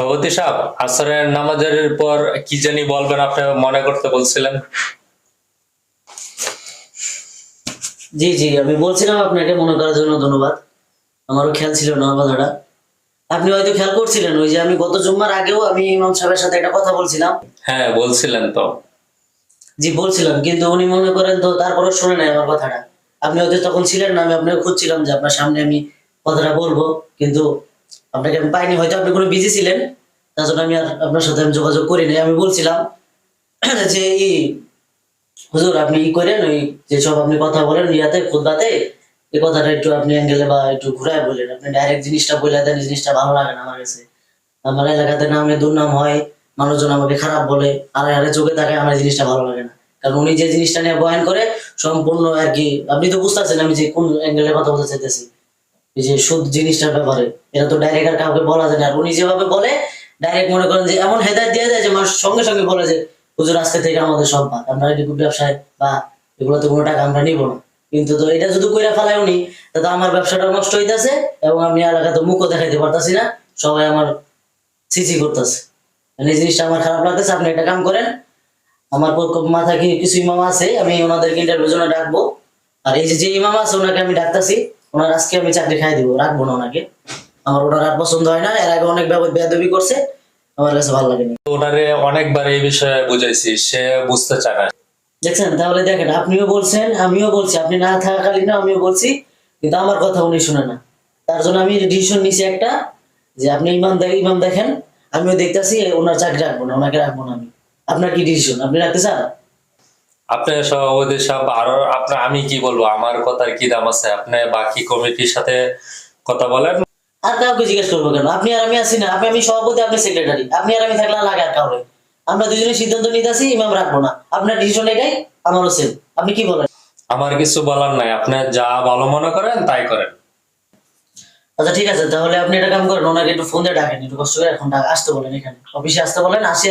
সভাপতি সাহেব আসরের নামাজের পর কি জানি বলবেন আপনি মনে করতে বলছিলেন। জি জি আমি বলছিলাম আপনাকে মনে করার জন্য ধন্যবাদ। আমারও খেয়াল ছিল না কথাটা আপনি হয়তো খেয়াল করছিলেন ওই যে আমি গত জুম্মার আগেও আমি ইমাম সাহেবের সাথে একটা কথা বলছিলাম। হ্যাঁ বলছিলেন তো। জি বলছিলাম কিন্তু উনি মনে করেন তো তারপরে শুনে নাই আমার কথাটা। আপনি হয়তো তখন ছিলেন না আমি আপনাকে খুঁজছিলাম যে আপনার সামনে আমি কথাটা বলব কিন্তু আপনাকে আমি পাইনি, হয়তো আপনি কোনো বিজি ছিলেন, তার জন্য আমি আর আপনার সাথে আমি যোগাযোগ করিনি আমি বলছিলাম যে ই হুজুর, আপনি ই করেন ওই যেসব আপনি কথা বলেন ইয়াতে খুদবাতে এই কথাটা একটু আপনি অ্যাঙ্গেলে বা একটু ঘুরায় বলেন। আপনি ডাইরেক্ট জিনিসটা বলে দেন, এই জিনিসটা ভালো লাগে না আমার কাছে। আমার এলাকাতে নামে দুর্নাম হয়, মানুষজন আমাকে খারাপ বলে, আরে আরে চোখে তাকায় আমার এই জিনিসটা ভালো লাগে না। কারণ উনি যে জিনিসটা নিয়ে বয়ান করে, সম্পূর্ণ আর কি, আপনি তো বুঝতেছেন আমি যে কোন অ্যাঙ্গেলে কথা বলতে চাইতেছি। এই যে সুদ জিনিসটার ব্যাপারে, এটা তো ডাইরেক্ট আর কাউকে বলা যায় না। উনি যেভাবে বলে ডাইরেক্ট মনে করেন যে এমন হেদায়ত দিয়ে দেয় যে মানুষ সঙ্গে সঙ্গে বলে যে, হুজুর, আজকে থেকে আমাদের সব ভাগ আমরা এটুকু ব্যবসায় বা এগুলোতে কোনো টাকা আমরা নিব না। কিন্তু তো এটা যদি কইরা ফেলায় উনি তাতে আমার ব্যবসাটা নষ্ট হইতেছে এবং আমি এলাকাতে মুখও দেখাইতে পারতাছি না। সবাই আমার সিসি করতেছে। এই জিনিসটা আমার খারাপ লাগতেছে, আপনি একটা কাম করেন। আমার মাথায় কি- কিছু ইমাম আছে, আমি ওনাদেরকে ইন্টারভিউ জন্য ডাকবো। আর এই যে যে ইমাম আছে, ওনাকে আমি ডাকতাছি। ওনার আজকে আমি চাকরি খাই দিব রাখব না ওনাকে। আমার ওনার আর পছন্দ হয় না এর আগে অনেক বেদবি করছে আমার কাছে ভালো লাগেনি। ওনারে অনেকবার এই বিষয়ে বুঝাইছি সে বুঝতে চায় না। দেখছেন তাহলে দেখেন আপনিও বলছেন আমিও বলছি আপনি না থাকাকালীন আমিও বলছি কিন্তু আমার কথা উনি শুনে না। তার জন্য আমি ডিসিশন নিছি একটা যে আপনি ইমাম ইমাম দেখেন আমিও দেখতেছি ওনার চাকরি রাখব না ওনাকে রাখব না আমি। আপনার কি ডিসিশন আপনি রাখতে চান? আপনি সভাপতি সাহেব আরও আপনার আমি কি বলব? আমার কথার কি দাম আছে? আপনি বাকি কমিটির সাথে কথা বলেন। আর কাউকে জিজ্ঞেস করব কেন? আপনি আর আমি আছি না। আপনি আমি সভাপতি আপনি সেক্রেটারি আপনি আর আমি থাকলে লাগে আর কাউরে। আমরা দুজনে সিদ্ধান্ত নিতেছি ইমাম রাখব না। আপনার ডিসিশন এটাই আমারও সেম আপনি কি বলেন? আমার কিছু বলার নাই। আপনি যা ভালো মনে করেন তাই করেন। আচ্ছা ঠিক আছে। তাহলে আপনি একটা কাম করেন ওনাকে একটু ফোন দিয়ে ডাকেন। একটু কষ্ট করে এখন আসতে বলেন এখানে। অফিসে আসতে বলেন আসি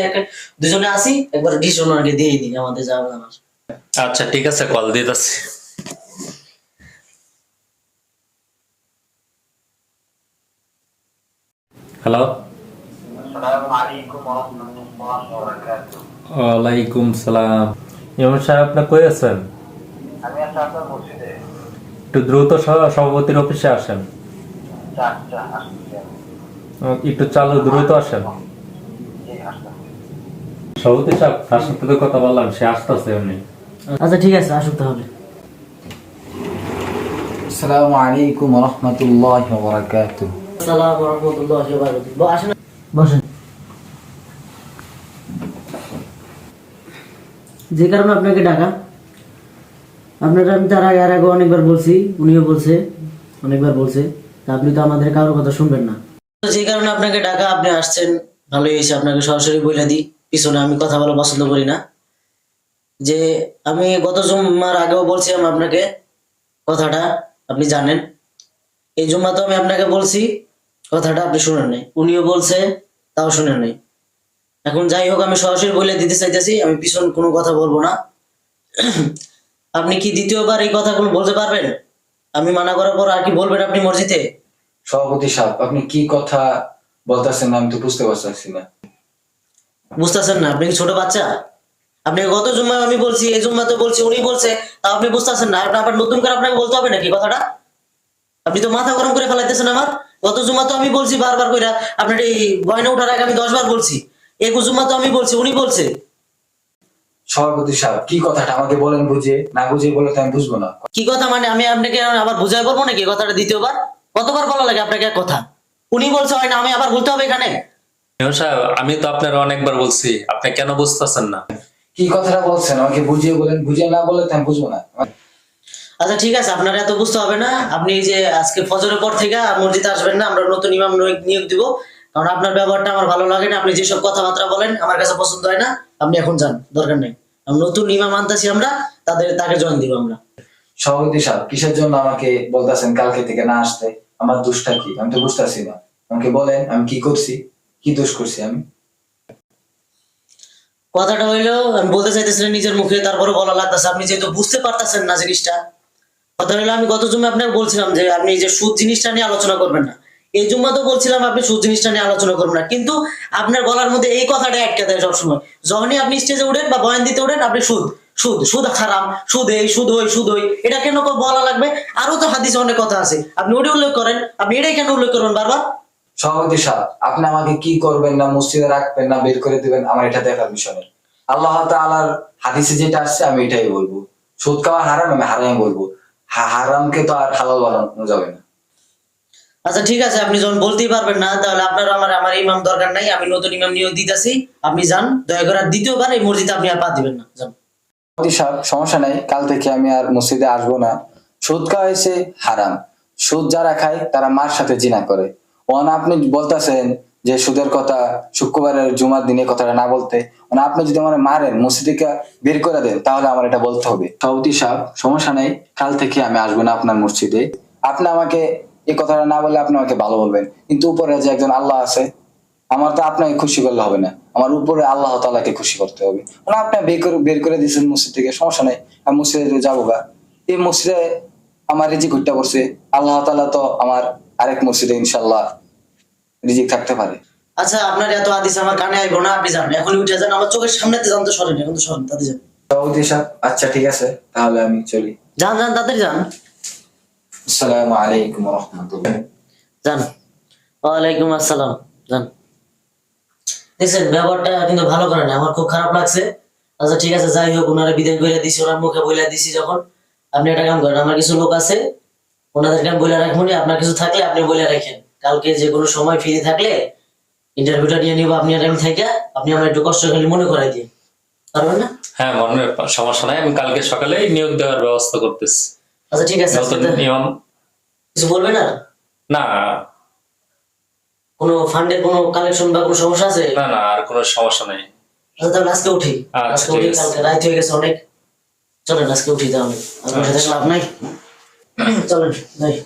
দুজনে আসি একবার ডিসিশন ওনাকে দিয়ে দিই আমাদের যা আমার আচ্ছা ঠিক আছে কল দিয়ে হ্যালো ওয়ালাইকুম সালাম। সাহেব আপনি কই আছেন? একটু দ্রুত সভাপতির অফিসে আসেন। একটু চালু দ্রুত আসেন। সভাপতি সাহেব তার সাথে কথা বললাম সে আসতেছে উনি আচ্ছা ঠিক আছে আসুক তাহলে। আসসালামু আলাইকুম আসসালামু বসেন। যে কারণে আপনাকে ডাকা। আপনারা আমি তার আগে আর আগে অনেকবার বলছি উনিও বলছে অনেকবার বলছে। তা আপনি তো আমাদের কারোর কথা শুনবেন না। যে কারণে আপনাকে ডাকা আপনি আসছেন। ভালোই হয়েছে আপনাকে সরাসরি বলে দিই। পিছনে আমি কথা বলা পছন্দ করি না। যে আমি গত জুম্মার আগেও বলছিলাম আপনাকে কথাটা আপনি জানেন। এই জুম্মা তো আমি আপনাকে বলছি কথাটা আপনি শুনেন নাই। উনিও বলছে তাও শুনেন নাই। এখন যাই হোক আমি সরাসরি বলে দিতে চাইতেছি আমি পিছন কোনো কথা বলব না। আপনি কি দ্বিতীয়বার এই কথাগুলো বলতে পারবেন? আমি মানা করার পর আর কি বলবেন আপনি মসজিদে? সভাপতি সাহেব আপনি কি কথা বলতেছেন আমি তো বুঝতে পারছি না। বুঝতেছেন না আপনি কি ছোট বাচ্চা? আপনি গত জুম্মা আমি বলছি এই জুম্মা তো বলছি উনি বলছে তা আপনি বুঝতেছেন না আপনার আবার নতুন করে আপনাকে বলতে হবে নাকি কথাটা? আপনি তো মাথা গরম করে ফেলাইতেছেন আমার। গত জুম্মা তো আমি বলছি বারবার কইরা আপনার এই গয়না উঠার আগে আমি দশ বার বলছি। এই জুম্মা তো আমি বলছি উনি বলছে। সভাপতি সাহেব কি কথাটা? আমাকে বলেন বুঝে না বুঝে বলে তো আমি বুঝব না। কি কথা মানে? আমি আপনাকে আবার বুঝাই বলব নাকি কথাটা দ্বিতীয়বার? কতবার বলা লাগে আপনাকে এক কথা? উনি বলছে হয় না আমি আবার বলতে হবে এখানে। সাহেব আমি তো আপনার অনেকবার বলছি আপনি কেন বুঝতেছেন না? কি কথাটা বলছেন? আমাকে বুঝিয়ে বলেন বুঝিয়ে না বলে আমি বুঝব না। আচ্ছা ঠিক আছে আপনার এত বুঝতে হবে না। আপনি এই যে আজকে ফজরের পর থেকে মসজিদে আসবেন না আমরা নতুন ইমাম নিয়োগ- নিয়োগ দিব। কারণ আপনার ব্যবহারটা আমার ভালো লাগে না। আপনি যেসব কথাবার্তা বলেন আমার কাছে পছন্দ হয় না। আপনি এখন যান দরকার নেই। আমরা নতুন ইমাম আনতেছি আমরা তাদের তাকে জয়েন দিব আমরা। সভাপতি সাহেব কিসের জন্য আমাকে বলতেছেন কালকে থেকে না আসতে? আমার দোষটা কি? আমি তো বুঝতেছি না। আমাকে বলেন আমি কি করছি? কি দোষ করছি আমি? কথাটা হইল, আমি বলতে চাইতেছিলাম নিজের মুখে, তারপরে বলা লাগতেছে। আপনি যেহেতু বুঝতে পারতেছেন না জিনিসটা, কথা হইল, আমি গত জমে আপনাকে বলছিলাম যে আপনি যে সুদ জিনিসটা নিয়ে আলোচনা করবেন না। এই জন্য তো বলছিলাম আপনি সুদ জিনিসটা নিয়ে আলোচনা করবেন না, কিন্তু আপনার গলার মধ্যে এই কথাটা আটকে দেয় সবসময়। যখনই আপনি স্টেজে উঠেন বা বয়ান দিতে উঠেন, আপনি সুদ সুদ সুদ খারাম সুদ এই, সুদ ওই সুদ ওই, এটা কেন বলা লাগবে? আরও তো হাদিসে অনেক কথা আছে। আপনি ওটা উল্লেখ করেন, আপনি এটাই কেন উল্লেখ করবেন বারবার? সভাপতি সাহেব আপনি আমাকে কি করবেন না মসজিদে রাখবেন না বের করে দিবেন আমার এটা দেখার বিষয় নেই। আল্লাহ তাআলার হাদিসে যেটা আসছে আমি এটাই বলব। সুদ খাওয়া হারাম আমি হারাম বলব। হারামকে তো আর হালাল বানানো যাবে না। আচ্ছা ঠিক আছে আপনি যখন বলতেই পারবেন না তাহলে আপনার আমার আমার ইমাম দরকার নাই আমি নতুন ইমাম নিয়োগ দিতেছি আপনি যান দয়া করে দ্বিতীয়বার এই মসজিদে আপনি আর পা দিবেন না যান। সমস্যা নাই কাল থেকে আমি আর মসজিদে আসব না। সুদ খাওয়া হয়েছে হারাম। সুদ যারা খায় তারা মার সাথে জিনা করে। ওন আপনি বলতেছেন যে সুদের কথা, শুক্রবারের জুমার দিনে কথাটা না বলতে মানে আপনি যদি আমার মারেন মসজিদকে বের করে দেন, তাহলে আমার এটা বলতে হবে। সভাপতি সাহেব, সমস্যা নেই, কাল থেকে আমি আসব না আপনার মসজিদে। আপনি আমাকে এই কথাটা না বলে আপনি আমাকে ভালো বলবেন। কিন্তু উপরে যে একজন আল্লাহ আছে, আমার তো আপনাকে খুশি করলে হবে না। আমার উপরে আল্লাহ তালাকে খুশি করতে হবে। মানে আপনি বের করে বের করে দিয়েছেন মসজিদ থেকে, সমস্যা নেই, আমি মসজিদে যাব গা। এই মসজিদে আমার রিজিক হত্যা করছে আল্লাহ তালা তো আমার আরেক মসজিদে ইনশাল্লাহ রিজিক থাকতে পারে। আচ্ছা আপনার এত আদিস আমার কানে আসব না আপনি যান এখন উঠে যান আমার চোখের সামনেতে যান তো সরেন এখন তো সরেন তাতে যান। সভাপতি সাহেব আচ্ছা ঠিক আছে তাহলে আমি চলি। যান যান তাড়াতাড়ি যান। আসসালামু আলাইকুম রহমতুল্লাহ যান। ওয়ালাইকুম আসসালাম যান। দেখছেন ব্যবহারটা কিন্তু ভালো করে না আমার খুব খারাপ লাগছে। আচ্ছা ঠিক আছে যাই হোক ওনারা বিদায় করে দিছি ওনার মুখে বলে দিছি যখন। আপনি একটা কাম করেন আমার কিছু লোক আছে ওনাদেরকে আমি বলে রাখব আপনার কিছু থাকলে আপনি বলে রাখেন। কালকে যে কোনো সময় ফ্রি থাকলে ইন্টারভিউটা নিয়ে নিবো আপনি আর আমি থেকে আপনি আমার একটু কষ্ট খালি মনে করাই দিন। পারবেন না? হ্যাঁ মনে সমস্যা নাই আমি কালকে সকালে নিয়োগ দেওয়ার ব্যবস্থা করতেছি। আচ্ছা ঠিক আছে নতুন নিয়ম। কিছু বলবেন আর? না। কোনো ফান্ডের কোনো কালেকশন বা কোনো সমস্যা আছে? না না আর কোনো সমস্যা নাই। আচ্ছা তাহলে আজকে উঠি। আচ্ছা, আজকে উঠি। কালকে রাত হয়ে গেছে অনেক। চলেন আজকে উঠি তাহলে। আর বসে থাকলে লাভ নাই। চলেন যাই।